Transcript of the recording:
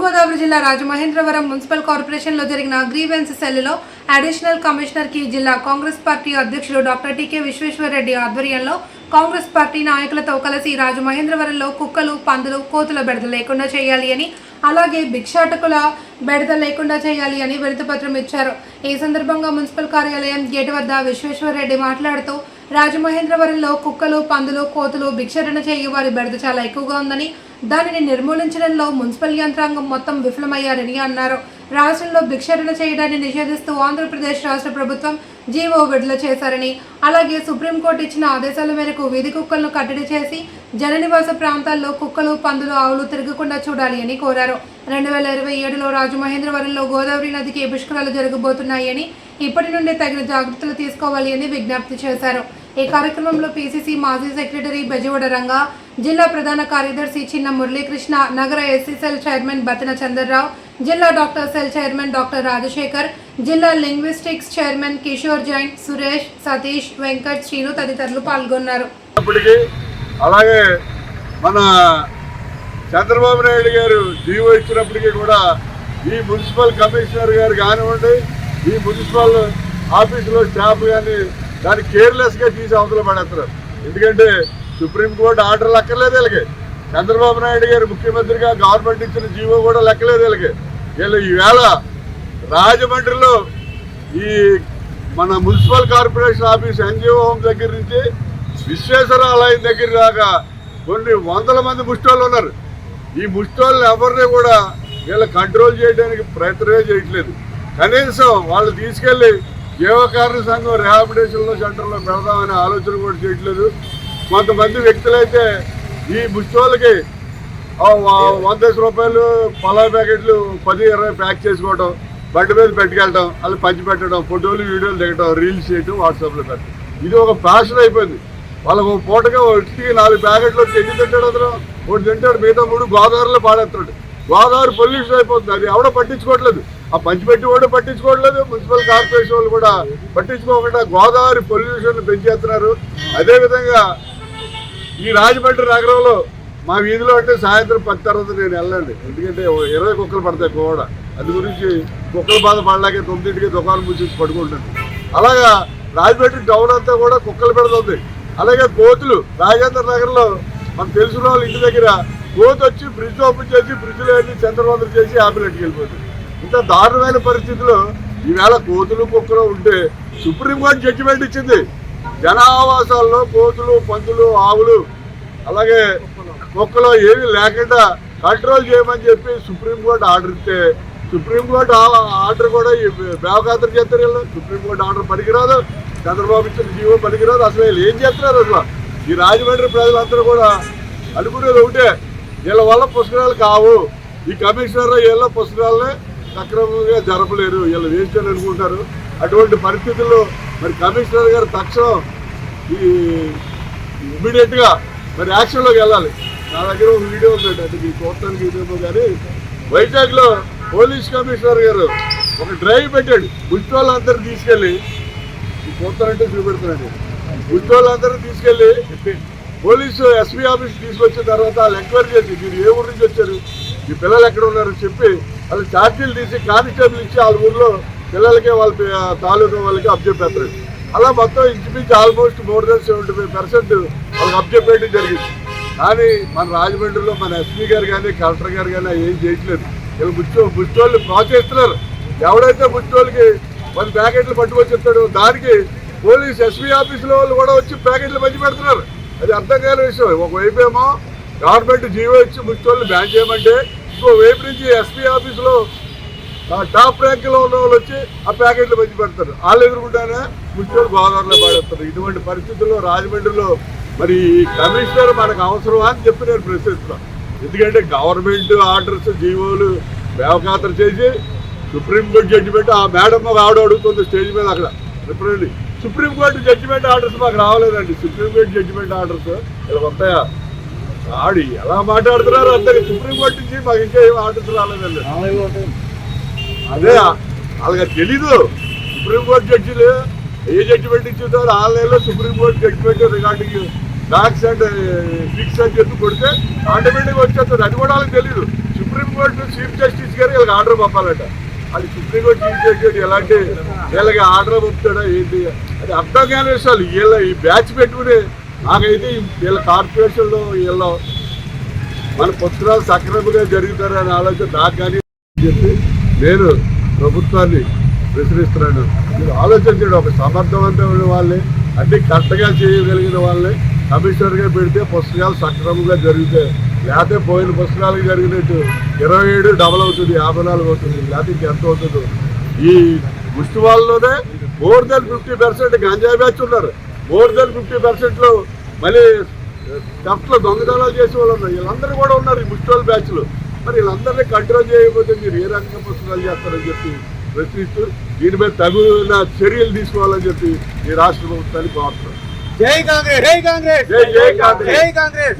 తూర్పుగోదావరి జిల్లా రాజమహేంద్రవరం మున్సిపల్ కార్పొరేషన్లో జరిగిన గ్రీవెన్స్ సెల్లో అడిషనల్ కమిషనర్కి జిల్లా కాంగ్రెస్ పార్టీ అధ్యక్షుడు డాక్టర్ టీకే విశ్వేశ్వరరెడ్డి ఆధ్వర్యంలో కాంగ్రెస్ పార్టీ నాయకులతో కలిసి రాజమహేంద్రవరంలో కుక్కలు పందులు కోతుల బెడద లేకుండా చేయాలి అని అలాగే భిక్షాటకుల బెడద లేకుండా చేయాలి అని వినతిపత్రం ఇచ్చారు. ఈ సందర్భంగా మున్సిపల్ కార్యాలయం గేటు వద్ద విశ్వేశ్వరరెడ్డి మాట్లాడుతూ రాజమహేంద్రవరంలో కుక్కలు పందులు కోతులు భిక్షరణ చేయు వారి బెడద చాలా ఎక్కువగా ఉందని దానిని నిర్మూలించడంలో మున్సిపల్ యంత్రాంగం మొత్తం విఫలమయ్యారని అన్నారు. రాష్ట్రంలో భిక్షరణ చేయడాన్ని నిషేధిస్తూ ఆంధ్రప్రదేశ్ రాష్ట్ర ప్రభుత్వం జీవో విడుదల చేశారని అలాగే సుప్రీంకోర్టు ఇచ్చిన ఆదేశాల మేరకు వీధి కుక్కలను కట్టడి చేసి జననివాస ప్రాంతాల్లో కుక్కలు పందులు ఆవులు తిరగకుండా చూడాలి అని కోరారు. రెండు వేల ఇరవై ఏడులో రాజమహేంద్రవరంలో గోదావరి నదికి పుష్కరాలు జరగబోతున్నాయని ఇప్పటి నుండి తగిన జాగ్రత్తలు తీసుకోవాలి అని విజ్ఞప్తి చేశారు. ఈ కార్యక్రమంలో పీసీసీ మాజీ సెక్రటరీ బెజవాడ రంగా జిల్లా ప్రధాన కార్యదర్శి చిన్న మురళీకృష్ణ నగర SC cell chairman Bathina Chandrarao జిల్లా doctor cell chairman doctor Rajasekhar జిల్లా లింగ్విస్టిక్స్ చైర్మన్ కిషోర్ జైన్ సురేష్ సతీష్ వెంకట్ శ్రీను తదితరులు పాల్గొన్నారు. అప్పటికి అలాగే మన చంద్రబాబు నాయుడు గారు జీవో ఇచ్చినప్పటికీ కూడా ఈ మున్సిపల్ కమిషనర్ గారు కానివ్వండి ఈ మున్సిపల్ ఆఫీసులో స్టాఫ్ కానీ దాన్ని కేర్లెస్గా తీసి అవతల పడేస్తారు. ఎందుకంటే సుప్రీంకోర్టు ఆర్డర్ లెక్కలేదు వీళ్ళకి. చంద్రబాబు నాయుడు గారు ముఖ్యమంత్రిగా గవర్నమెంట్ ఇచ్చిన జీవో కూడా లెక్కలేదు వీళ్ళకి. వీళ్ళు ఈవేళ రాజమండ్రిలో ఈ మన municipal corporation office NGO home దగ్గర నుంచి విశ్వేశ్వర ఆలయం దగ్గర దాకా కొన్ని వందల మంది ముష్టోళ్ళు ఉన్నారు. ఈ ముష్టోళ్ళని ఎవరిని కూడా వీళ్ళు కంట్రోల్ చేయడానికి ప్రయత్నమే చేయట్లేదు. కనీసం వాళ్ళు తీసుకెళ్ళి జీవకారణ సంఘం రిహాబిటేషన్లో సెంటర్లో పెడదామనే ఆలోచన కూడా చేయట్లేదు. కొంతమంది వ్యక్తులైతే ఈ ముష్టోళ్ళకి వంద రూపాయలు పలా ప్యాకెట్లు పది ఇరవై ప్యాక్ చేసుకోవడం బండి మీద పెట్టుకెళ్ళటం వాళ్ళు పంచి పెట్టడం ఫోటోలు వీడియోలు దిగడం రీల్స్ చేయటం వాట్సాప్లో పెట్టడం ఇది ఒక ఫ్యాషన్ అయిపోయింది. వాళ్ళకు పూటగా ఒకటికి నాలుగు ప్యాకెట్లు ఎన్ని తింటాడు అతను ఒకటి తింటాడు మిగతా మూడు గోదావరిలో పాడేస్తాడు. గోదావరి పొల్యూషన్ అయిపోతుంది. అది ఎవడో పట్టించుకోవట్లేదు. ఆ పంచిపెట్టి కూడా పట్టించుకోవట్లేదు. మున్సిపల్ కార్పొరేషన్ వాళ్ళు కూడా పట్టించుకోకుండా గోదావరి పొల్యూషన్ పెంచేస్తున్నారు. అదేవిధంగా ఈ రాజమండ్రి నగరంలో మా వీధిలో అంటే సాయంత్రం పది తర్వాత నేను వెళ్ళండి. ఎందుకంటే ఇరవై కుక్కలు పడతాయి కూడా అది గురించి కుక్కల బాధ పడలేక తొమ్మిదింటికి దుకాణం మూసేసి పడుకుంటుంది అలాగా రాజమండ్రి టౌన్ అంతా కూడా కుక్కలు పెడుతుంది అలాగే కోతులు రాజేంద్ర నగర్లో మనం తెలిసిన వాళ్ళు ఇంటి దగ్గర కోతి వచ్చి ఫ్రిడ్జ్ ఓపెన్ చేసి ఫ్రిడ్జ్లో వెళ్ళి చంద్రబాబు చేసి ఆపిల్ వెళ్ళిపోతుంది ఇంత దారుణమైన పరిస్థితిలో ఈవేళ కోతులు కుక్కలు ఉంటే సుప్రీంకోర్టు జడ్జిమెంట్ ఇచ్చింది. జనావాసాల్లో కోతులు పందులు ఆవులు అలాగే మొక్కలు ఏమీ లేకుండా కంట్రోల్ చేయమని చెప్పి సుప్రీంకోర్టు ఆర్డర్ ఇస్తే సుప్రీంకోర్టు ఆ- ఆర్డర్ కూడా ఈ చేస్తారు వీళ్ళు. సుప్రీంకోర్టు ఆర్డర్ పనికిరాదు. చంద్రబాబు ఇచ్చిన జీవో పనికిరాదు. అసలు వీళ్ళు ఏం చేస్తున్నారు అసలు? ఈ రాజమండ్రి ప్రజలందరూ కూడా అనుకునేది ఒకటే వీళ్ళ వల్ల పుస్తకాలు కావు. ఈ కమిషనర్ వీళ్ళ పుస్తకాలని సక్రమంగా జరపలేరు. వీళ్ళు వేస్ట్ అని అనుకుంటారు. అటువంటి పరిస్థితుల్లో మరి కమిషనర్ గారు తక్షణం ఈ ఇమీడియట్గా మరి యాక్షన్లోకి వెళ్ళాలి. నా దగ్గర ఒక వీడియో ఉందండి అది మీకు చూడటానికి ఇదేమో కానీ. వైజాగ్లో పోలీస్ కమిషనర్ గారు ఒక డ్రైవ్ పెట్టాడు. ముష్టి తీసుకెళ్ళి ఈ చూస్తానంటే చూపెడుతున్నాడు. ముష్టి వాళ్ళందరూ తీసుకెళ్ళి పోలీసు ఎస్పీ ఆఫీస్ తీసుకొచ్చిన తర్వాత వాళ్ళు ఎంక్వైరీ చేసి మీరు ఏ ఊరు నుంచి వచ్చారు? మీ పిల్లలు ఎక్కడ ఉన్నారు? చెప్పి వాళ్ళు ఛార్జీలు తీసి కానిస్టేబుల్ ఇచ్చి వాళ్ళ ఊర్లో పిల్లలకి వాళ్ళ తాలూకా వాళ్ళకి అబ్జెక్ట్ పెడతారు అలా మొత్తం ఇంచుమించు almost more than seventy five percent వాళ్ళకి అబ్జెక్ట్ జరిగింది. కానీ మన రాజమండ్రిలో మన ఎస్పీ గారు కానీ కలెక్టర్ గారు కానీ ఏం చేయట్లేదు. వీళ్ళు ముచ్చో ముచ్చోళ్ళు ప్రోత్సహిస్తున్నారు. ఎవడైతే ముచ్చోళ్ళకి మన ప్యాకెట్లు పట్టుకొచ్చిస్తాడో దానికి పోలీస్ ఎస్పీ ఆఫీసులో వాళ్ళు కూడా వచ్చి ప్యాకెట్లు పంచి పెడుతున్నారు. అది అర్థం కాని విషయం. ఒకవైపు ఏమో గవర్నమెంట్ జీవో ఇచ్చి ముచ్చోళ్ళు బ్యాన్ చేయమంటే ఇంకో వైపు నుంచి ఎస్పీ ఆఫీసులో టాప్ ర్యాంక్లో ఉన్న వాళ్ళు వచ్చి ఆ ప్యాకెట్లు మంచి పెడతారు. వాళ్ళు ఎదురుకుంటానే ముచ్చోడు గోదావరిలో పాడేస్తారు ఇటువంటి పరిస్థితుల్లో రాజమండ్రిలో మరి కమిషనర్ మనకు అవసరమా అని చెప్పి నేను ప్రశ్నిస్తున్నాను ఎందుకంటే గవర్నమెంట్ ఆర్డర్స్ జీవోలు వేవకాతలు చేసి సుప్రీంకోర్టు జడ్జిమెంట్ ఆ మేడం మాకు ఆవిడ అడుగుతుంది స్టేజ్ మీద అక్కడ. చెప్పండి. సుప్రీంకోర్టు జడ్జిమెంట్ ఆర్డర్స్ మాకు రావలేదండి. సుప్రీంకోర్టు జడ్జిమెంట్ ఆర్డర్స్ ఇలా ఉంటాయా? ఆడి ఎలా మాట్లాడుతున్నారు? అంతే సుప్రీంకోర్టు నుంచి మాకు ఇంకా ఏం ఆర్డర్స్ రాలేదండి. అదే వాళ్ళకి తెలీదు. సుప్రీంకోర్టు జడ్జిలు ఏ జడ్జిమెంట్ ఇచ్చిందో ఆన్లైన్లో supreme court judgement regarding docs and fix అని చెప్పి కొడితే ఆటోమేటిక్గా వచ్చేస్తుంది. అది కూడా వాళ్ళకి తెలియదు సుప్రీంకోర్టు చీఫ్ జస్టిస్ గారు వీళ్ళకి ఆర్డర్ పంపాలంట. అది సుప్రీంకోర్టు చీఫ్ జస్టిస్ ఎలాంటి వీళ్ళకి ఆర్డర్ పంపుతాడా ఏంటి? అది అర్థం కాని విషయాలు వీళ్ళ ఈ బ్యాచ్ పెట్టుకుని నాకైతే వీళ్ళ కార్పొరేషన్లో వీళ్ళ మన పుస్తకాలు సక్రమంగా జరుగుతారని ఆలోచన నాకు కానీ చెప్పి నేను ప్రభుత్వాన్ని ప్రశ్నిస్తున్నాను. మీరు ఆలోచించండి ఒక సమర్థవంతమైన వాళ్ళని అన్ని కరెక్ట్గా చేయగలిగిన వాళ్ళని కమిషనర్గా పెడితే పుస్తకాలు సక్రమంగా జరుగుతాయి లేకపోతే పోయిన పుస్తకాలకు జరిగినట్టు ఇరవై ఏడు డబల్ అవుతుంది యాభై నాలుగు అవుతుంది లేకపోతే ఇంకెంత అవుతుందో. ఈ ముష్టి వాళ్ళలోనే మోర్ దెన్ ఫిఫ్టీ పర్సెంట్ గంజాయి బ్యాచ్ ఉన్నారు. మోర్ దెన్ ఫిఫ్టీ పర్సెంట్లో మళ్ళీ టఫ్లో దొంగతనాలు చేసే వాళ్ళు ఉన్నారు. వీళ్ళందరూ కూడా ఉన్నారు ఈ ముష్టి వాళ్ళ లో మరి వీళ్ళందరినీ కంట్రోల్ చేయకపోతే మీరు ఏ రకంగా పుస్తకాలు చేస్తారని చెప్పి ప్రశ్నిస్తూ దీని మీద తగిన చర్యలు తీసుకోవాలని చెప్పి ఈ రాష్ట్ర ప్రభుత్వాన్ని కోరుతున్నాను జై కాంగ్రెస్ జై కాంగ్రెస్. జై జై కాంగ్రెస్. జై కాంగ్రెస్.